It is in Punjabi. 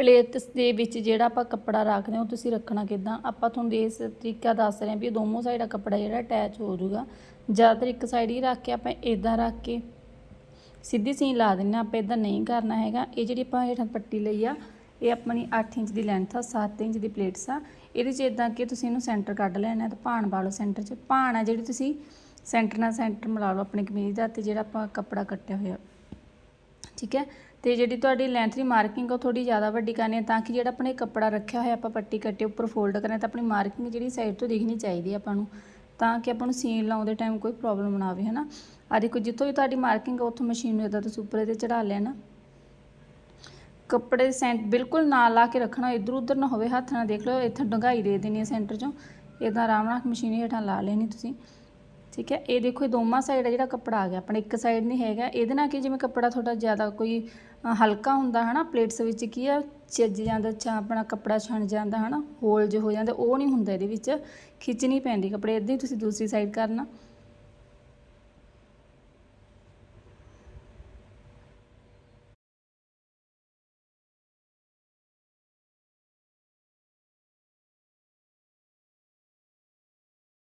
ਪਲੇਟਸ ਦੇ ਵਿੱਚ ਜਿਹੜਾ ਆਪਾਂ ਕੱਪੜਾ ਰੱਖਦੇ ਹਾਂ, ਉਹ ਤੁਸੀਂ ਰੱਖਣਾ ਕਿੱਦਾਂ? ਆਪਾਂ ਤੁਹਾਨੂੰ ਇਸ ਤਰੀਕਾ ਦੱਸ ਰਹੇ ਹਾਂ ਵੀ ਇਹ ਦੋਨੋਂ ਸਾਈਡ ਦਾ ਕੱਪੜਾ ਜਿਹੜਾ ਅਟੈਚ ਹੋ ਜਾਊਗਾ। ਜ਼ਿਆਦਾਤਰ ਇੱਕ ਸਾਈਡ ਹੀ ਰੱਖ ਕੇ ਆਪਾਂ ਇਦਾਂ ਰੱਖ ਕੇ ਸਿੱਧੀ ਸੀਨ ਲਾ ਦਿੰਦੇ ਹਾਂ, ਆਪਾਂ ਇਦਾਂ ਨਹੀਂ ਕਰਨਾ ਹੈਗਾ। ਇਹ ਜਿਹੜੀ ਆਪਾਂ ਹੇਠਾਂ ਪੱਟੀ ਲਈ ਆ, ਇਹ ਆਪਣੀ 8 ਇੰਚ ਦੀ ਲੈਂਥ ਆ 7 ਇੰਚ ਦੀ ਪਲੇਟਸ ਆ। ਇਹਦੇ 'ਚ ਇਦਾਂ ਕਿ ਤੁਸੀਂ ਇਹਨੂੰ ਸੈਂਟਰ ਕੱਢ ਲੈਣਾ, ਤੇ ਭਾਣ ਪਾ ਲਓ ਸੈਂਟਰ 'ਚ। ਭਾਣ ਆ ਜਿਹੜੀ ਤੁਸੀਂ ਸੈਂਟਰ ਨਾਲ ਸੈਂਟਰ ਮਿਲਾ ਲਓ, ਆਪਣੀ ਕਮੀਜ਼ ਦਾ ਤੇ ਜਿਹੜਾ ਆਪਾਂ ਕੱਪੜਾ ਕੱਟਿਆ ਹੋਇਆ। ਠੀਕ ਹੈ? ਤੇ ਜਿਹੜੀ ਤੁਹਾਡੀ ਲੈਂਥ ਦੀ ਮਾਰਕਿੰਗ ਉਹ ਥੋੜੀ ਜ਼ਿਆਦਾ ਵੱਡੀ ਕਰਨੀ ਹੈ ਤਾਂ ਕਿ ਜਿਹੜਾ ਆਪਣੇ ਕੱਪੜਾ ਰੱਖਿਆ ਹੋਇਆ ਆਪਾਂ ਪੱਟੀ ਕੱਟੇ ਉੱਪਰ ਫੋਲਡ ਕਰਨਾ ਤਾਂ ਆਪਣੀ ਮਾਰਕਿੰਗ ਜਿਹੜੀ ਸਾਈਡ ਤੋਂ ਦਿਖਣੀ ਚਾਹੀਦੀ ਹੈ ਆਪਾਂ ਨੂੰ ਤਾਂ ਕਿ ਆਪਾਂ ਨੂੰ ਸੀਨ ਲਾਉਂਦੇ ਟਾਈਮ ਕੋਈ ਪ੍ਰੋਬਲਮ ਨਾ ਆਵੇ, ਹਨਾ? ਆ ਦੇਖੋ, ਜਿੱਥੋਂ ਵੀ ਤੁਹਾਡੀ ਮਾਰਕਿੰਗ ਉੱਥੋਂ ਮਸ਼ੀਨ ਨੂੰ ਇਦਾਂ ਤੁਸੀਂ ਉੱਪਰ ਇਹਦੇ ਚੜਾ ਲੈਣਾ ਕੱਪੜੇ ਸੈਂਟ ਬਿਲਕੁਲ ਨਾ ਲਾ ਕੇ ਰੱਖਣਾ, ਇਧਰ ਉਧਰ ਨਾ ਹੋਵੇ, ਹੱਥ ਨਾਲ ਦੇਖ ਲਓ, ਇੱਥੇ ਡੰਗਾਈ ਦੇ ਦੇਣੀ ਹੈ ਸੈਂਟਰ ਚੋਂ। ਇਦਾਂ ਆਰਾਮ ਨਾਲ ਮਸ਼ੀਨ ਹੇਠਾਂ ਲਾ ਲੈਣੀ ਤੁਸੀਂ। ਠੀਕ ਹੈ? ਇਹ ਦੇਖੋ, ਇਹ ਦੋਵਾਂ ਸਾਈਡ ਆ ਜਿਹੜਾ ਕੱਪੜਾ ਆ ਗਿਆ। ਆਪਣਾ ਇੱਕ ਸਾਈਡ ਨਹੀਂ ਹੈਗਾ। ਇਹਦੇ ਨਾਲ ਕਿ ਜਿਵੇਂ ਕੱਪੜਾ ਥੋੜਾ ਜ਼ਿਆਦਾ ਕੋਈ ਹਲਕਾ ਹੁੰਦਾ, ਹਨਾ? ਪਲੇਟਸ ਵਿੱਚ ਕੀ ਆ ਛਿੱਜ ਜਾਂਦਾ ਚਾ ਆਪਣਾ ਕੱਪੜਾ ਛਣ ਜਾਂਦਾ, ਹਨਾ? ਹੋਲ ਜੇ ਹੋ ਜਾਂਦਾ, ਉਹ ਨਹੀਂ ਹੁੰਦਾ ਇਹਦੇ ਵਿੱਚ। ਖਿੱਚਣੀ ਪੈਂਦੀ ਕੱਪੜੇ। ਇਦਾਂ ਹੀ ਤੁਸੀਂ ਦੂਸਰੀ ਸਾਈਡ ਕਰਨਾ।